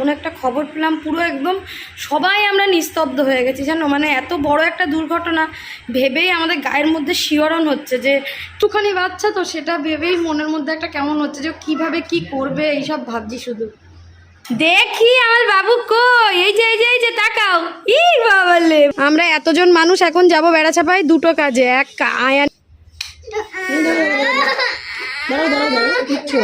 এমন একটা খবর পেলাম, পুরো একদম সবাই আমরা নিস্তব্ধ হয়ে গেছি, জানো? মানে এত বড় একটা দুর্ঘটনা ভেবেই আমাদের গায়ের মধ্যে শিহরণ হচ্ছে যে, একটুখানি বাচ্চা তো, সেটা ভেবেই মনের মধ্যে একটা কেমন হচ্ছে যে, কীভাবে কি করবে, এইসব ভাবছি শুধু। দেখি আমার বাবু কই? এই যে এই যে এই যে, তাকাও। ই বাবালে আমরা এতজন মানুষ এখন যাব বেড়া চাপাই দুটো কাজে, এক আয়ান দাঁড়াও দাঁড়াও দাঁড়াও, কিচ্ছু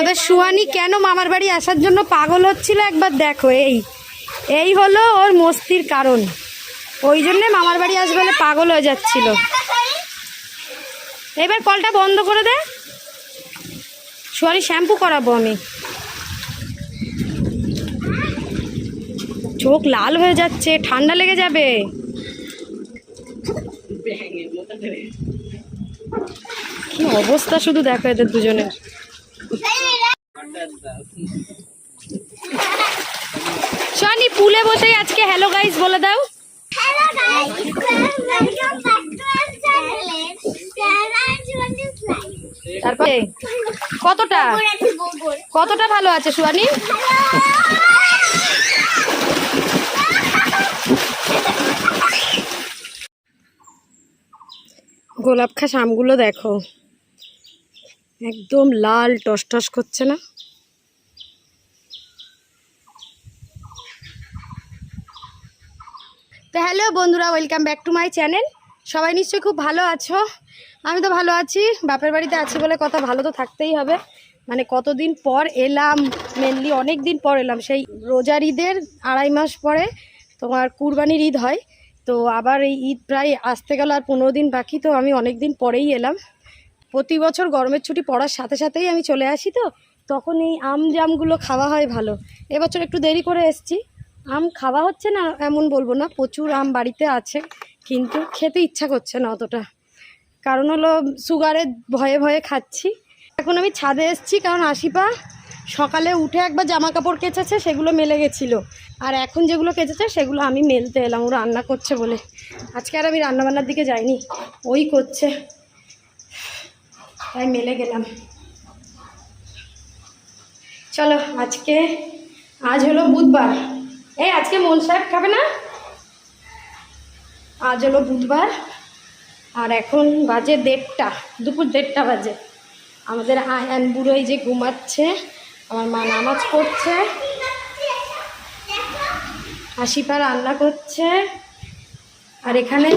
তোমাদের সুয়ানি কেন মামার বাড়ি আসার জন্য পাগল হচ্ছিল একবার দেখো, এই। এই হলো ওর মস্তির কারণ। ওই জন্যে মামার বাড়ি আসবে বলে পাগল হয়ে যাচ্ছিল। এবার কলটা বন্ধ করে দে। সুয়ানি শ্যাম্পু করাবো আমি। চোখ লাল হয়ে যাচ্ছে, ঠান্ডা লেগে যাবে। কি অবস্থা শুধু দেখো এদের দুজনের। শনি পুলে বসে আজকে হ্যালো গাইস বলে দাও to our channel. Sarah and Shwani's life. তারপরে কতটা। কতটা ভালো আছে সুয়ানি গোলাপ খাস আমগুলো দেখো একদম লাল টস টস করছে না তো হ্যালো বন্ধুরা welcome back to my channel সবাই নিশ্চয়ই খুব ভালো আছো? আমি তো ভালো আছি, বাপের বাড়িতে আছি বলে কথা ভালো তো থাকতেই হবে। মানে কতদিন পর এলাম মেনলি অনেক দিন পর এলাম, সেই রোজার ঈদের আড়াই মাস পরে তোমার কুরবানির ঈদ হয়। তো আবার এই ঈদ প্রায় আসতে গেল আর পনেরো দিন বাকি, তো আমি অনেক দিন পরেই এলাম। প্রতি বছর গরমের ছুটি পড়ার সাথে সাথেই আমি চলে আসি তো, তখন এই আম জামগুলো খাওয়া হয় ভালো। এবছর একটু দেরি করে এসছি আম খাওয়া হচ্ছে না, এমন বলব না, প্রচুর আম বাড়িতে আছে, কিন্তু খেতে ইচ্ছা করছে না অতটা। কারণ হলো সুগারের ভয়ে ভয়ে খাচ্ছি। এখন আমি ছাদে এসেছি, কারণ আশিপা সকালে উঠে একবার জামা কাপড় কেচেছে, সেগুলো মেলে গেছিল। আর এখন যেগুলো কেচেছে, সেগুলো আমি মেলতে এলাম ও রান্না করছে বলে। আজকে আর আমি রান্নাবান্নার দিকে যাইনি, ওই করছে। তাই মেলে গেলাম। চলো, আজকে, আজ হলো বুধবার। এই, আজকে মোল সাহেব খাবে না? আজ হলো বুধবার, আর এখন বাজে দেড়টা, দুপুর দেড়টা বাজে। আমাদের আয়ান বুড়োই যে ঘুমাচ্ছে, আমার মা নামাজ পড়ছে, আশিপা রান্না করছে, আর এখানে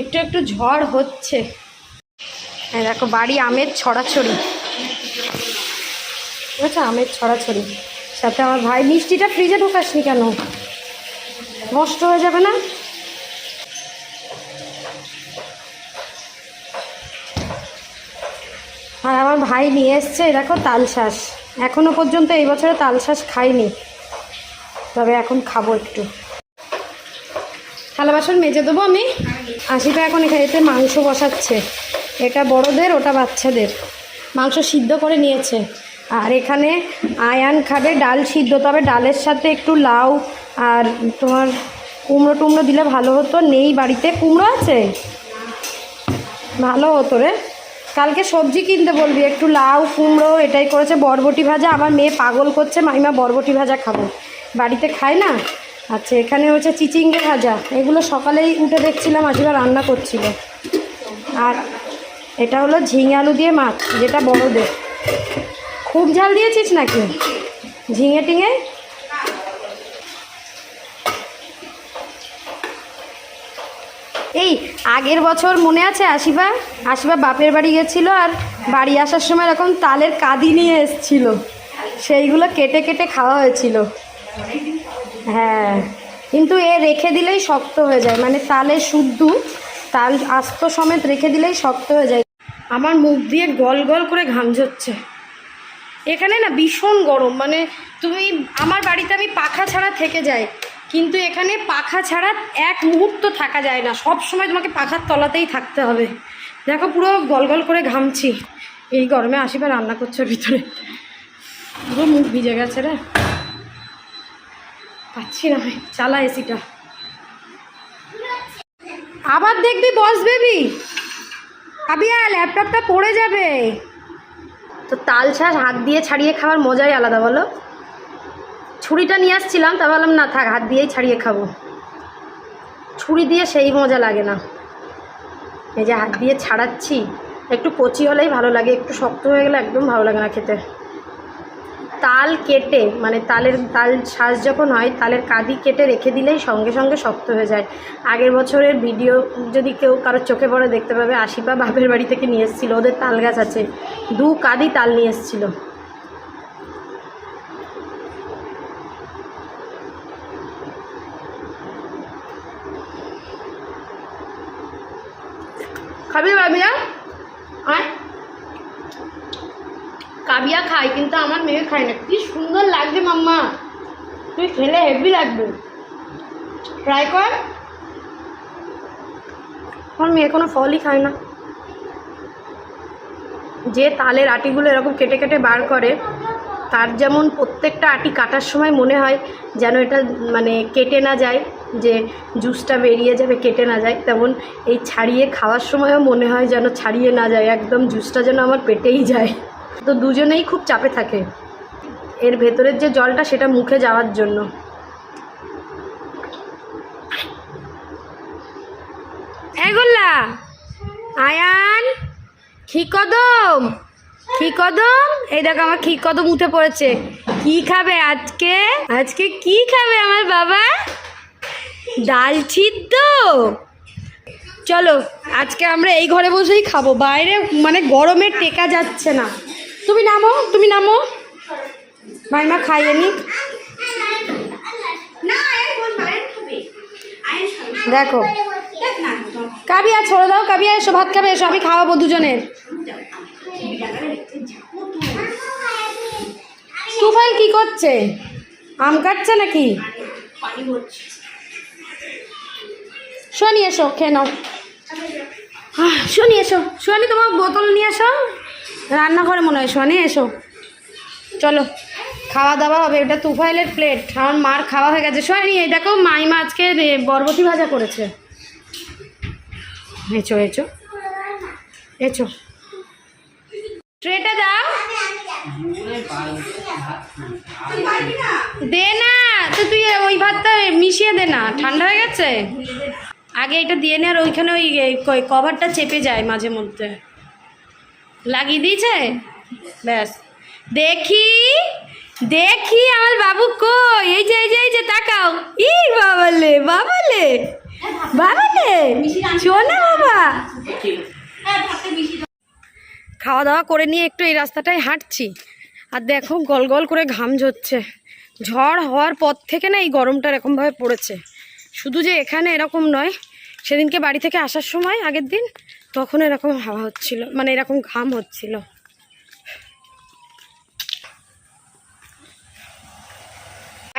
একটু একটু ঝড় হচ্ছে। দেখো, বাড়ি আমের ছড়াছড়ি। ঠিক আছে, আমের ছড়াছড়ি। সাথে আমার ভাই, মিষ্টিটা ফ্রিজে ঢোকাসনি কেন? নষ্ট হয়ে যাবে না? আর আমার ভাই নিয়ে এসছে দেখো তালশাঁস এখনও পর্যন্ত এই বছরে তালশাঁস খাইনি। তবে এখন খাব একটু। থালা বাসন মেজে দেবো আমি। আশিটা এখন এখানে মাংস বসাচ্ছে। এটা বড়দের, ওটা বাচ্চাদের। মাংস সিদ্ধ করে নিয়েছে। আর এখানে আয়ান খাবে, ডাল সিদ্ধ। তবে ডালের সাথে একটু লাউ আর তোমার কুমড়ো টুমড়ো দিলে ভালো হতো। নেই বাড়িতে। কুমড়ো আছে? ভালো হতো রে। কালকে সবজি কিনতে বলবি। একটু লাউ, কুমড়ো এটাই করেছে। বরবটি ভাজা। আমার মেয়ে পাগল করছে। মাইমা বরবটি ভাজা খাব। বাড়িতে খায় না? আচ্ছা এখানে হচ্ছে চিচিঙ্গে ভাজা। এগুলো সকালেই উঠে দেখছিলাম, আজকে রান্না করছিল। আর এটা হলো ঝিঙে আলু দিয়ে মাছ, যেটা বড়দের। খুব ঝাল দিয়েছিস নাকি? ঝিঙে টিঙে? এই, আগের বছর মনে আছে আশিবা আশিবা বাপের বাড়ি গেছিল আর বাড়ি আসার সময় এরকম তালের কাদি নিয়ে এসছিল। সেইগুলো কেটে কেটে খাওয়া হয়েছিল। হ্যাঁ কিন্তু এ রেখে দিলেই শক্ত হয়ে যায়। মানে তালে শুদ্ধ তাল আস্ত সমেত রেখে দিলেই শক্ত হয়ে যায়। আমার মুখ দিয়ে গল গল করে ঘাম ঝরছে। এখানে না ভীষণ গরম মানে তুমি, আমার বাড়িতে আমি পাখা ছাড়া থেকে যাই, কিন্তু এখানে পাখা ছাড়া এক মুহূর্ত থাকা যায় না, সব সময় তোমাকে পাখার তলাতেই থাকতে হবে। দেখো পুরো গল গল করে ঘামছি, এই গরমে আসিবার রান্না করছে ভিতরে। পুরো মুখ ভিজে গেছে রে। পাচ্ছি না চালা এসিটা। আবার দেখবি বস বেবি। কাবিয়া ল্যাপটপটা পড়ে যাবে। তো তাল শাঁস হাত দিয়ে ছাড়িয়ে খাওয়ার মজাই আলাদা, বলো? ছুরিটা নিয়ে আসছিলাম, তা বললাম না, থাক, হাত দিয়েই ছাড়িয়ে খাব। ছুরি দিয়ে সেই মজা লাগে না। এই যে হাত দিয়ে ছাড়াচ্ছি, একটু কচি হলেই ভালো লাগে, একটু শক্ত হয়ে গেলে একদম ভালো লাগে না খেতে। তাল কেটে মানে তালের, তাল শ্বাস যখন হয়, তালের কাঁদি কেটে রেখে দিলেই সঙ্গে সঙ্গে শক্ত হয়ে যায়। আগের বছরের ভিডিও যদি কেউ কারোর চোখে পড়ে দেখতে পাবে, আশিপা বাপের বাড়ি থেকে নিয়ে এসেছিল, ওদের তাল গাছ আছে। দু কাদি তাল নিয়ে এসেছিল। খাবি কাবিয়া আয়। কাবিয়া খায়, কিন্তু আমার মেয়ে খায় না। কি সুন্দর লাগবে মাম্মা। তুই খেলে হেভি লাগবে। ট্রাই কর। আমার মেয়ে কোনো ফলই খায় না। যে তালের আটিগুলো এরকম কেটে কেটে বার করে, তার যেমন প্রত্যেকটা আটি কাটার সময় মনে হয় যেন এটা মানে কেটে না যায়, যে জুসটা বেরিয়ে যাবে, কেটে না যায়। তেমন এই ছাড়িয়ে খাওয়ার সময়ও মনে হয় যেন ছাড়িয়ে না যায়, একদম জুসটা যেন আমার পেটেই যায়। তো দুজনেই খুব চাপে থাকে। এর ভেতরের যে জলটা সেটা মুখে যাওয়ার জন্য। এগুলা আয়ান! খিকদম খিকদম এই দেখো আমার খিকদম উঠে পড়েছে। কি খাবে আজকে? আজকে কি খাবে আমার বাবা? ডাল সিদ্ধ! চলো, আজকে আমরা এই ঘরে বসেই খাব। বাইরে মানে গরমে টেকা যাচ্ছে না। তুমি নামো তুমি নামো। মাইমা খাইয়ে নি দেখো। কাবিয়া, ছোড়ে দাও, কাবিয়া, এসো, ভাত খাবে, এসো, আমি খাওয়াবো দুজনের তুফাইল কি করছে? আম কাটছে নাকি? শোনি এসো, খেয়ে নাও। শোনি এসো। শোনি তোমার বোতল নিয়ে এসো। রান্নাঘরে মনে হয় শোনি এসো। চলো, খাওয়া দাওয়া হবে। এটা তুফাইলের প্লেট আমার মার খাওয়া হয়ে গেছে। শোনি এই দেখো, মাইমা আজকে বরবটি ভাজা করেছে। Echo echo echo. ট্রেটা দাও। দে না। তো তুই ওই ভাতটা মিশিয়ে দে না। ঠান্ডা হয়ে গেছে? আগে এটা দিয়ে নে, আর ওইখানে ওই কভারটা চেপে যায় মাঝে মধ্যে। লাগিয়ে দিয়েছে? ব্যাস। দেখি দেখি আমার বাবু কই? এই যে এই যে এই যে তাকাও। ই বাবালে বাবালে বাবালে শোনা বাবা। খাওয়া দাওয়া করে নিয়ে একটু এই রাস্তাটায় হাঁটছি। আর দেখো গল গল করে ঘাম ঝরছে। ঝড় হওয়ার পর থেকে না এই গরমটা এরকমভাবে পড়েছে। শুধু যে এখানে এরকম নয় সেদিনকে বাড়ি থেকে আসার সময় আগের দিন তখন এরকম হাওয়া হচ্ছিল মানে এরকম ঘাম হচ্ছিল।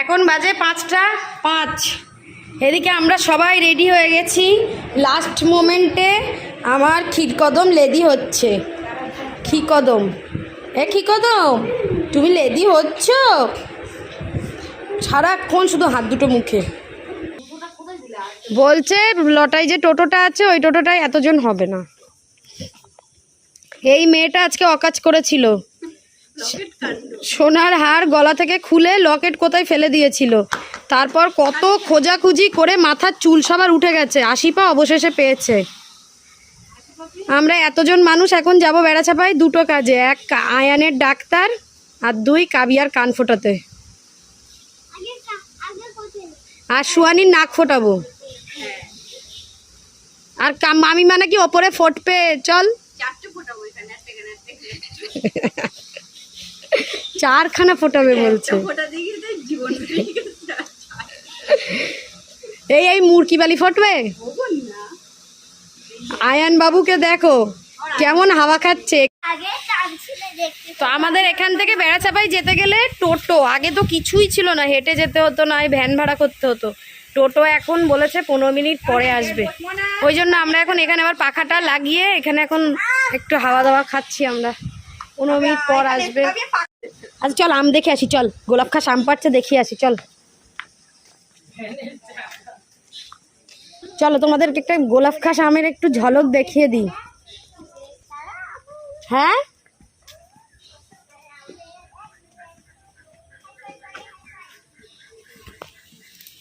এখন বাজে পাঁচটা পাঁচ। এদিকে আমরা সবাই রেডি হয়ে গেছি। লাস্ট মোমেন্টে আমার ক্ষীরকদম লেদি হচ্ছে। ক্ষীকদম এ ক্ষীকদম তুমি লেদি হচ্ছ? সারাক্ষণ শুধু হাত দুটো মুখে। বলছে লটাই যে টোটোটা আছে, ওই টোটোটায় এতজন হবে না। এই মেয়েটা আজকে অকাজ করেছিল। সোনার হার গলা থেকে খুলে লকেট কোথায় ফেলে দিয়েছিল? তারপর কত খোঁজাখুঁজি করে মাথার চুল সবার উঠে গেছে, আশিপা অবশেষে পেয়েছে। আমরা এতজন মানুষ এখন যাব বেড়াচাপাই দুটো কাজে, এক আয়ানের ডাক্তার আর দুই কাবিয়ার কান ফোটাতে আগে কা- আগে কোথায় আর সুয়ানির নাক ফোটাবো। আর মামি মানে কি ওপরে ফোটবে? চল। চারখানা ফোটাবে বলছে। এই এই মুরকি বালি ফটবে? আয়ান বাবুকে দেখো কেমন হাওয়া খাচ্ছে। তো আমাদের এখান থেকে বেড়াচাপাই যেতে গেলে টোটো। আগে তো কিছুই ছিল না, হেঁটে যেতে হতো না ভ্যান ভাড়া করতে হতো। টোটো এখন বলেছে পনেরো মিনিট পরে আসবে। ওই জন্য আমরা এখন এখানে আবার পাখাটা লাগিয়ে এখানে এখন একটু হাওয়া দাওয়া খাচ্ছি আমরা। পনেরো মিনিট পর আসবে। আচ্ছা চল, আম দেখে আসি, চল। গোলাপ খাস আম পাচ্ছে দেখিয়ে আসি, চল। চলো, তোমাদেরকে একটা গোলাপ খাস আমের একটু ঝলক দেখিয়ে দিই। হ্যাঁ?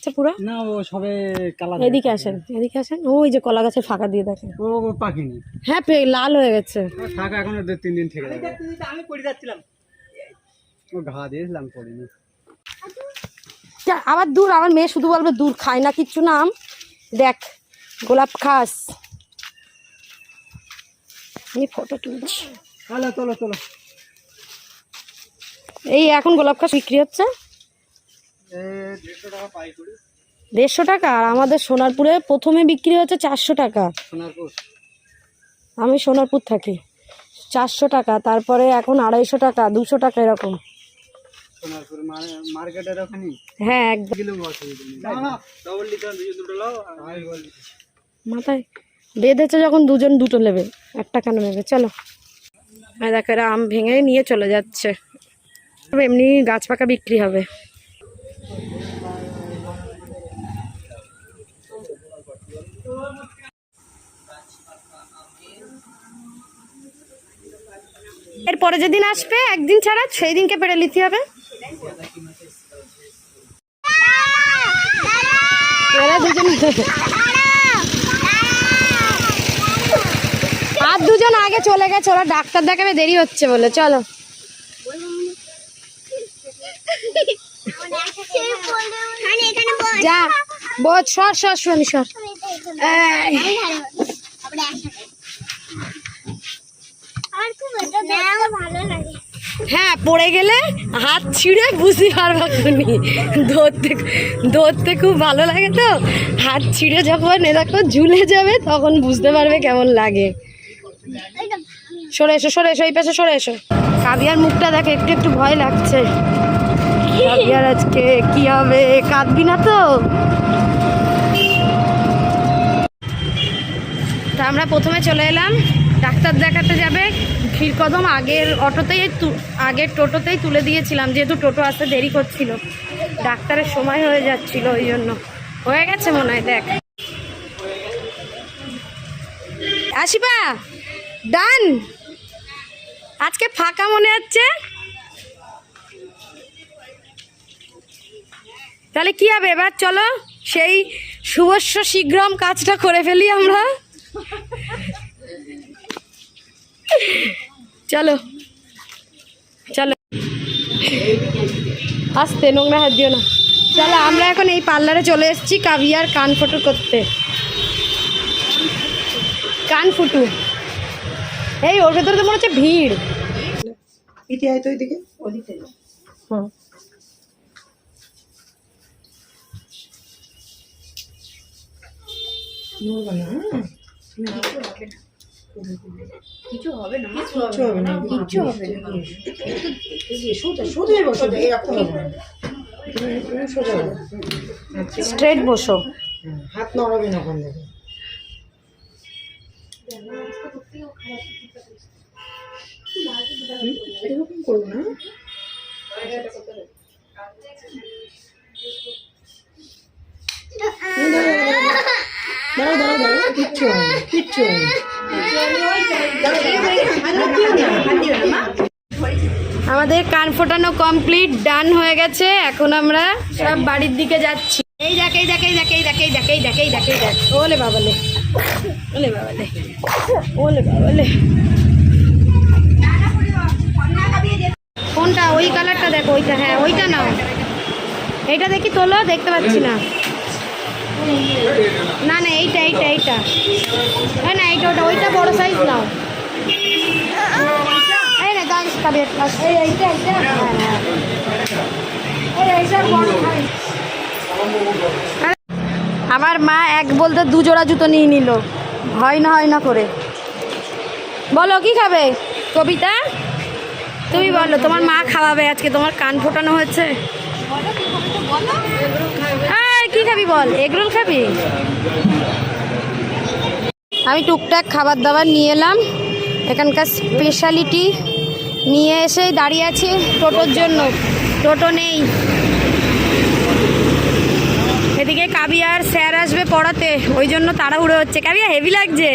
আচ্ছা পুরো? না ও সবে কালার এদিকে আসেন এদিকে আসেন। ওই যে কলা গাছের ফাঁকা দিয়ে দেখেন। ও পাখিনি হ্যাঁ পে- লাল হয়ে গেছে। ও থাকা এখনও দু তিন দিন থেকে যাবে আমি পড়ে যাচ্ছিলাম। ও ঘা দিয়েছিলাম পড়িনি। আবার দূর আমার মেয়ে শুধু বলবে দূর খায় না কিচ্ছু নাম দেখ গোলাপ খাস। আমি ফটো তুলছি। চলো চলো চলো এই এখন গোলাপ খাস বিক্রি হচ্ছে। দেড়শো টাকা আর আমাদের সোনারপুরে প্রথমে বিক্রি হচ্ছে চারশো টাকা। আমি সোনারপুর থাকি। চারশো টাকা তারপরে এখন আড়াইশো টাকা দুশো টাকা এরকম। সোনারপুর মার্কেটের ওখানে? হ্যাঁ মাথায় বেঁধেছে যখন দুজন দুটো নেবে। একটা কেন নেবে? চলো। আর দেখো এরা আম ভেঙে নিয়ে চলে যাচ্ছে। এমনি গাছ পাকা বিক্রি হবে। এরপরে যেদিন আসবে, একদিন ছাড়া সেই দিনকে পেরে নিতে হবে। আর দুজন আগে চলে গেছে, ওরা ডাক্তার দেখাবে, দেরি হচ্ছে বলে। চলো। যা বোধ সর সর, শুনি, সর এই, আমার খুব এটা দেখতে ভালো লাগে হ্যাঁ পড়ে গেলে হাত ছিঁড়ে বুঝতে পারবা খুনি। ধরতে ধরতে খুব ভালো লাগে তো। হাত ছিঁড়ে যখন এরকম ঝুলে যাবে, তখন বুঝতে পারবে কেমন লাগে। সরে এসো সরে এসো, এই পাশে সরে এসো। কাবিয়ার মুখটা দেখে, একটু একটু ভয় লাগছে। কাবিয়ার আজকে কি হবে? কাঁদবি না তো? তা আমরা প্রথমে চলে এলাম, ডাক্তার দেখাতে যাবে। ক্ষীরকদম আগের অটোতেই আগের টোটোতেই তুলে দিয়েছিলাম, যেহেতু টোটো আসতে দেরি করছিল। ডাক্তারের সময় হয়ে যাচ্ছিল, ওই জন্য। হয়ে গেছে মনে হয়, দেখ। আসিবা ডান। আজকে ফাঁকা মনে হচ্ছে? তাহলে কি হবে এবার? চলো, সেই শুভস্য শীঘ্রম কাজটা করে ফেলি আমরা। চলো। চলো। আসতে নোংরা হাত দিও না। চলো আমরা এখন এই পার্লারে চলে এসেছি কাভিয়ার কান ফটো করতে। কান ফুটু। এই ওর ভেতরে তো মনে হচ্ছে ভিড়। কিছু হবে না কিছু হবে না কিছু হ্যাঁ, হবে না। সোজা সোজাই বসো এরকম সোজা স্ট্রেট বসো। হাত নড়াবে না ওখান থেকে। এরকম করো না। দাঁড়াও দাঁড়াও কিচ্ছু কিচ্ছু আমাদের কান ফোটানো কমপ্লিট ডান হয়ে গেছে। এখন আমরা সব বাড়ির দিকে যাচ্ছি। এই দেখ এই দেখ এই দেখ এই দেখ এই দেখ দেখ ওলে বাবালে ওলে বাবালে ওলে বাবালে। কোনটা? ওই কালারটা দেখো, ওইটা হ্যাঁ ওইটা নাও। এটা দেখি তোলো, দেখতে পাচ্ছি না। না না এইটা এইটা এইটা। হ্যাঁ না এইটা ওটা ওইটা বড় সাইজ নাও। এই না গাছ কাবে এই এইটা এইটা। হ্যাঁ হ্যাঁ। এই এইটা বড় size। আমার মা এক বলতে দু জোড়া জুতো নিয়ে নিল। হয় না হয় না করে। বলো কি খাবে? কবিতা? তুমি বলো তোমার মা খাওয়াবে আজকে তোমার কান ফোটানো হয়েছে? এই, কি খাবি বল? এগরোল খাবি? আমি টুকটাক খাবার দাবার নিয়ে এলাম। এখানকার স্পেশালিটি নিয়ে এসে দাঁড়িয়ে আছি টোটোর জন্য। টোটো নেই। এদিকে কাবিয়ার স্যার আসবে পড়াতে ওই জন্য তাড়াহুড়ো হচ্ছে। কাবিয়া হেভি লাগছে।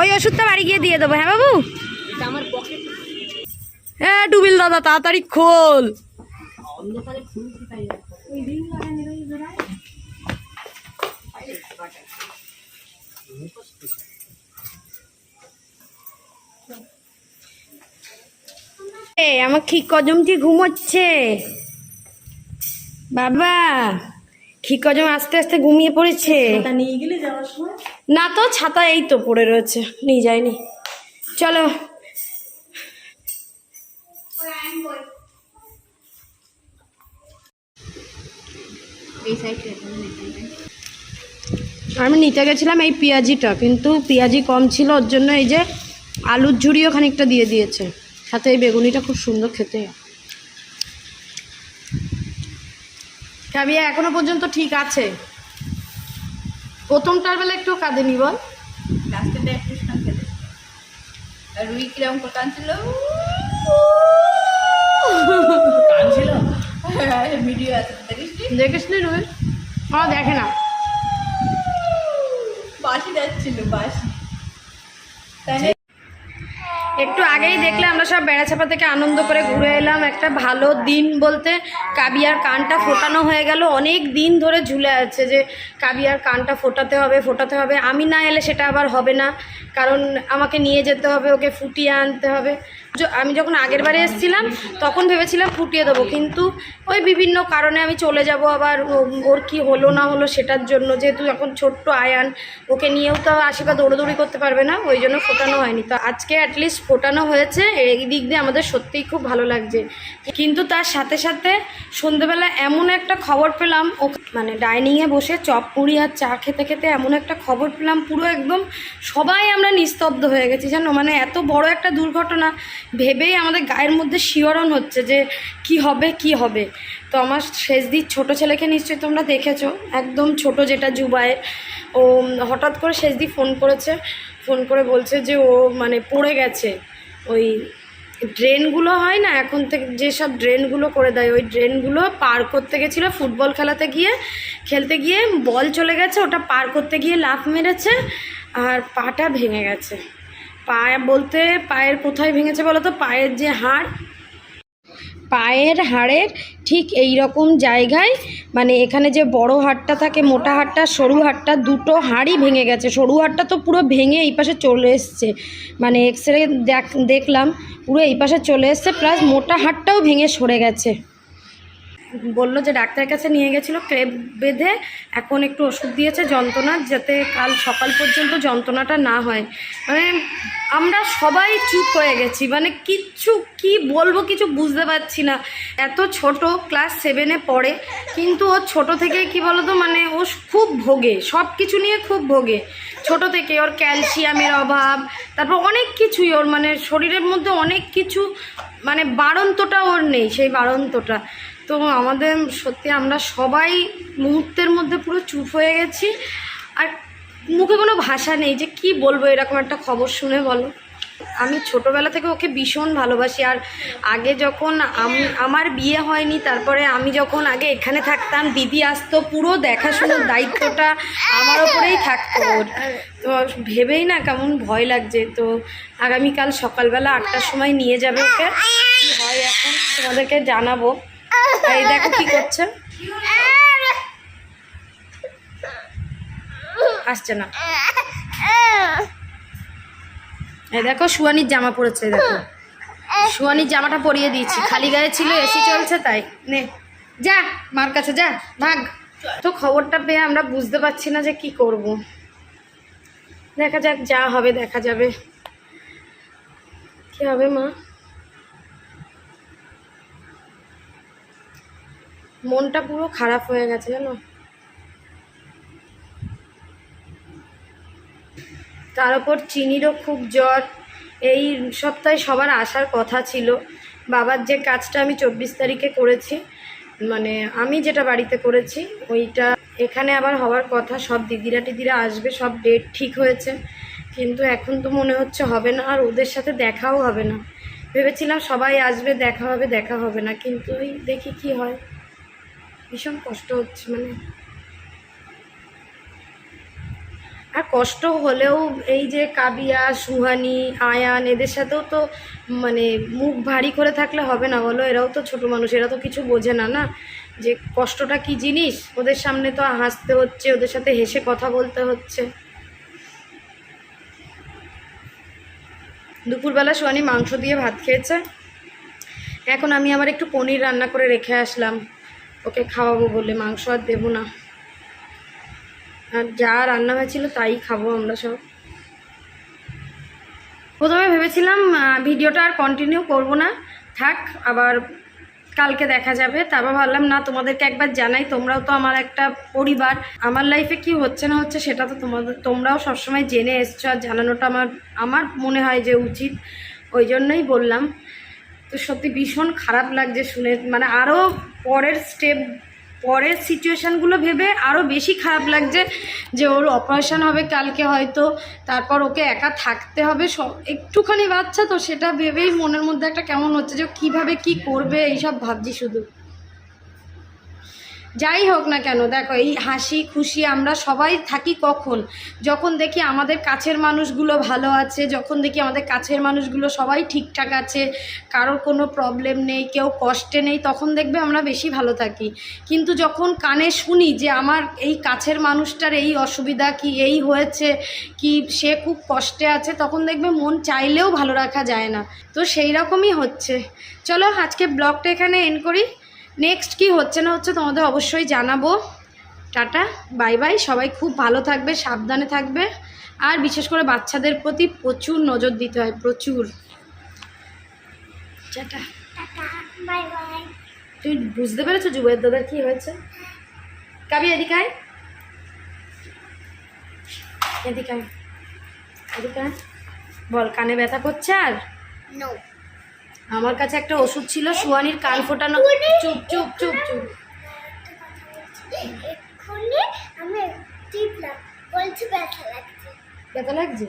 ওই ওষুধটা বাড়ি গিয়ে দিয়ে দেবো। হ্যাঁ বাবু? হ্যাঁ ডুবিল দাদা তাড়াতাড়ি খোল। আমার খিকজমটি ঘুমোচ্ছে? বাবা খিকজম আস্তে আস্তে ঘুমিয়ে পড়েছে? নিয়ে গেলে যাওয়ার সময়? না তো ছাতা এই তো পড়ে রয়েছে নিয়ে যায়নি চলো। আমি নিতে গেছিলাম এই পেঁয়াজিটা কিন্তু পেঁয়াজি কম ছিল ওর জন্য এই যে আলুর ঝুড়িও খানিকটা দিয়ে দিয়েছে। সাথে এই বেগুনিটা খুব সুন্দর খেতে। কাবিয়া এখনও পর্যন্ত ঠিক আছে? প্রথমটার বেলা একটু কাঁদেনি বল। লাস্টেটা একটু শান খেতে। আর রুই কিরম করে কাঁদছিল ভিডিও আছে দেখিস নি? দেখিস নি রুই? আমার দেখে না। বাসি যাচ্ছিল বাসি? একটু আগেই দেখলে আমরা সব বেড়াচাপা থেকে আনন্দ করে ঘুরে এলাম। একটা ভালো দিন বলতে কাবিয়ার কানটা ফোটানো হয়ে গেল। অনেক দিন ধরে ঝুলে আছে যে কাবিয়ার কানটা ফোটাতে হবে ফোটাতে হবে। আমি না এলে সেটা আবার হবে না। কারণ আমাকে নিয়ে যেতে হবে, ওকে ফুটিয়ে আনতে হবে। আমি যখন আগের বারে এসেছিলাম, তখন ভেবেছিলাম ফুটিয়ে দেবো। কিন্তু ওই বিভিন্ন কারণে আমি চলে যাব আবার ওর কি হলো না হলো সেটার জন্য যেহেতু এখন ছোট্ট আয়ান, ওকে নিয়েও তো আশীর্বাদ দৌড়োদৌড়ি করতে পারবে না, ওই জন্য ফোটানো হয়নি। তো আজকে অ্যাটলিস্ট ফোটানো হয়েছে, এই দিক দিয়ে আমাদের সত্যিই খুব ভালো লাগছে। কিন্তু তার সাথে সাথে সন্ধেবেলা এমন একটা খবর পেলাম, ও মানে ডাইনিংয়ে বসে চপ মুড়ি আর চা খেতে খেতে এমন একটা খবর পেলাম, পুরো একদম সবাই আমরা নিস্তব্ধ হয়ে গেছি, জানো? মানে এত বড় একটা দুর্ঘটনা ভেবেই আমাদের গায়ের মধ্যে শিহরণ হচ্ছে যে কি হবে কি হবে। তো আমার শেষদির ছোটো ছেলেকে নিশ্চয়ই তোমরা দেখেছ। একদম ছোট যেটা জুবায়ের। ও হঠাৎ করে শেষদি ফোন করেছে। ফোন করে বলছে যে ও মানে পড়ে গেছে। ওই ড্রেনগুলো হয় না, এখন থেকে যেসব ড্রেনগুলো করে দেয়, ওই ড্রেনগুলো পার করতে গেছিল ফুটবল খেলাতে গিয়ে। খেলতে গিয়ে বল চলে গেছে, ওটা পার করতে গিয়ে লাফ মেরেছে আর পাটা ভেঙে গেছে। পায়ে বলতে পায়ের কোথায় ভেঙেছে বলো তো? পায়ের যে হাড়। পায়ের হাড়ের ঠিক এই রকম জায়গায় মানে এখানে যে বড় হাড়টা থাকে, মোটা হাড়টা, সরু হাড়টা, দুটো হাড়ই ভেঙে গেছে। সরু হাড়টা তো পুরো ভেঙে এই পাশে চলে এসছে। মানে এক্স রে দেখ, দেখলাম, পুরো এই পাশে চলে এসছে, প্লাস মোটা হাড়টাও ভেঙে সরে গেছে। বলল যে ডাক্তারের কাছে নিয়ে গেছিল ক্রেপ বেঁধে, এখন একটু ওষুধ দিয়েছে যন্ত্রণা যাতে কাল সকাল পর্যন্ত যন্ত্রণাটা না হয়। মানে আমরা সবাই চুপ হয়ে গেছি মানে কিচ্ছু কি বলব কিছু বুঝতে পারছি না। এত ছোট ক্লাস সেভেনে পড়ে, কিন্তু ও ছোট থেকেই কি বলতো মানে ও খুব ভোগে সব কিছু নিয়ে খুব ভোগে। ছোট থেকে ওর ক্যালসিয়ামের অভাব, তারপর অনেক কিছুই ওর মানে শরীরের মধ্যে অনেক কিছু মানে বাড়ন্তটা ওর নেই, সেই বাড়ন্তটা। তো আমাদের সত্যি আমরা সবাই মুহূর্তের মধ্যে পুরো চুপ হয়ে গেছি। আর মুখে কোনো ভাষা নেই যে কি বলব এরকম একটা খবর শুনে বলো। আমি ছোটোবেলা থেকে ওকে ভীষণ ভালোবাসি আর আগে যখন আমি, আমার বিয়ে হয়নি, তারপরে আমি যখন আগে এখানে থাকতাম, দিদি আসতো পুরো দেখাশোনার দায়িত্বটা আমার ওপরেই থাকতো তো ভেবেই না কেমন ভয় লাগছে। তো আগামীকাল সকালবেলা আটটার সময় নিয়ে যাবে ওকে। হয় এখন তোমাদেরকে জানাব। এই দেখো কি করছে? আসছে না। এই দেখো সুয়ানির জামা এই দেখো। সুয়ানির জামাটা পরিয়ে দিয়েছি। খালি গায়ে ছিল এসি চলছে তাই। নে যা মার কাছে যা ভাগ। তো খবরটা পেয়ে আমরা বুঝতে পারছি না যে কি করব। দেখা যাক যা হবে দেখা যাবে। কি হবে মা? মনটা পুরো খারাপ হয়ে গেছে, জানো? তার উপর চিনিরও খুব জ্বর। এই সপ্তাহে সবার আসার কথা ছিল। বাবার যে কাজটা আমি চব্বিশ তারিখে করেছি মানে আমি যেটা বাড়িতে করেছি, ওইটা এখানে আবার হওয়ার কথা, সব দিদিরা টিদিরা আসবে, সব ডেট ঠিক হয়েছে। কিন্তু এখন তো মনে হচ্ছে হবে না, আর ওদের সাথে দেখাও হবে না। ভেবেছিলাম সবাই আসবে, দেখা হবে দেখা হবে না, কিন্তু ওই দেখি কি হয়। ভীষণ কষ্ট হচ্ছে মানে। আর কষ্ট হলেও এই যে কাবিয়া, সুহানি, আয়ান, এদের সাথেও তো মানে মুখ ভারী করে থাকলে হবে না বলো? এরাও তো ছোট মানুষ, এরা তো কিছু বোঝে না না? যে কষ্টটা কি জিনিস? ওদের সামনে তো হাসতে হচ্ছে, ওদের সাথে হেসে কথা বলতে হচ্ছে। দুপুরবেলা সোয়ানি মাংস দিয়ে ভাত খেয়েছে। এখন আমি আমার একটু পনির রান্না করে রেখে আসলাম। ওকে খাওয়াবো বলে, মাংস আর দেবো না। আর যা রান্না হয়েছিল তাই খাব আমরা সব। প্রথমে ভেবেছিলাম ভিডিওটা আর কন্টিনিউ করব না। থাক, আবার কালকে দেখা যাবে। তারপর ভাবলাম, না, তোমাদেরকে একবার জানাই, তোমরাও তো আমার একটা পরিবার। আমার লাইফে কি হচ্ছে না হচ্ছে সেটা তো তোমাদের তোমরাও সবসময় জেনে এসছো। আর জানানোটা আমার আমার মনে হয় যে উচিত। ওই জন্যই বললাম। তো সত্যি ভীষণ খারাপ লাগছে শুনে। মানে আরও পরের স্টেপ পরের সিচুয়েশানগুলো ভেবে আরও বেশি খারাপ লাগছে যে ওর অপারেশান হবে কালকে হয়তো, তারপর ওকে একা থাকতে হবে সব একটুখানি বাচ্চা তো সেটা ভেবেই মনের মধ্যে একটা কেমন হচ্ছে যে কীভাবে কি করবে এইসব ভাবছি শুধু। যাই হোক না কেন, দেখো এই হাসি খুশি আমরা সবাই থাকি কখন? যখন দেখি আমাদের কাছের মানুষগুলো ভালো আছে, যখন দেখি আমাদের কাছের মানুষগুলো সবাই ঠিকঠাক আছে, কারোর কোনো প্রবলেম নেই, কেউ কষ্টে নেই, তখন দেখবে আমরা বেশি ভালো থাকি। কিন্তু যখন কানে শুনি যে আমার এই কাছের মানুষটার এই অসুবিধা কি, এই হয়েছে কি, সে খুব কষ্টে আছে, তখন দেখবে মন চাইলেও ভালো রাখা যায় না। তো সেই রকমই হচ্ছে। চলো আজকে ব্লগটা এখানে এন্ড করি। নেক্সট কি হচ্ছে না হচ্ছে তোমাদের অবশ্যই জানাব। টাটা বাই বাই সবাই খুব ভালো থাকবে সাবধানে থাকবে। আর বিশেষ করে বাচ্চাদের প্রতি প্রচুর নজর দিতে হয় প্রচুর। টাটা। টাটা বাই বাই তুই বুঝতে পেরেছ যুবের দাদার কি হয়েছে? কাবি এদিকে আয়। এদিকে আয়। বল কানে ব্যথা করছে আর? নো আমার কাছে একটা ওষুধ ছিল সুয়ানির কান ফোটানো। চুপ চুপ চুপ চুপ। ব্যথা লাগছে।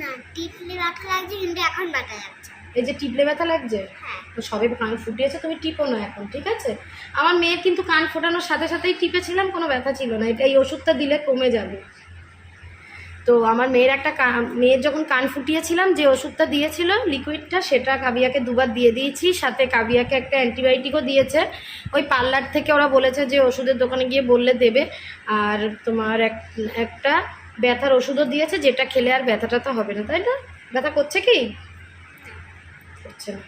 না টিপলে ব্যথা লাগছে কিন্তু এখন ব্যথা লাগছে। এই যে টিপলে ব্যথা লাগছে? হ্যাঁ। তো সবে কান ফুটিয়েছে তুমি টিপো না এখন ঠিক আছে? আমার মেয়ের কিন্তু কান ফোটানোর সাথে সাথেই টিপেছিলাম কোনো ব্যথা ছিল না। এটা এই ওষুধটা দিলে কমে যাবে। তো আমার মেয়ের একটা মেয়ের যখন কান ফুটিয়েছিলাম, যে ওষুধটা দিয়েছিল লিকুইডটা সেটা কাবিয়াকে দুবার দিয়ে দিয়েছি। সাথে কাবিয়াকে একটা অ্যান্টিবায়োটিকও দিয়েছে। ওই পার্লার থেকে ওরা বলেছে যে ওষুধের দোকানে গিয়ে বললে দেবে। আর তোমার এক, একটা ব্যথার ওষুধও দিয়েছে, যেটা খেলে আর ব্যথাটা তো হবে না, তাই না? ব্যথা করছে কি? করছে না।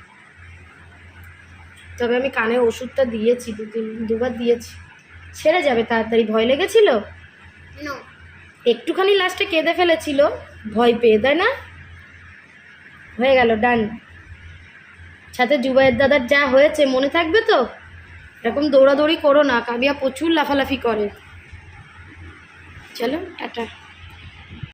তবে আমি কানে ওষুধটা দিয়েছি, দু তিন, দুবার দিয়েছি। ছেড়ে যাবে তাড়াতাড়ি, ভয় লেগেছিল? নো একটুখানি লাস্টে কেঁদে ফেলেছিল। ভয় পেয়ে, তাই না? হয়ে গেল ডান সাথে জুবাইয়ের দাদার যা হয়েছে, মনে থাকবে তো? এরকম দৌড়াদৌড়ি করো না, কাবিয়া প্রচুর লাফালাফি করে। চলো, টাটা।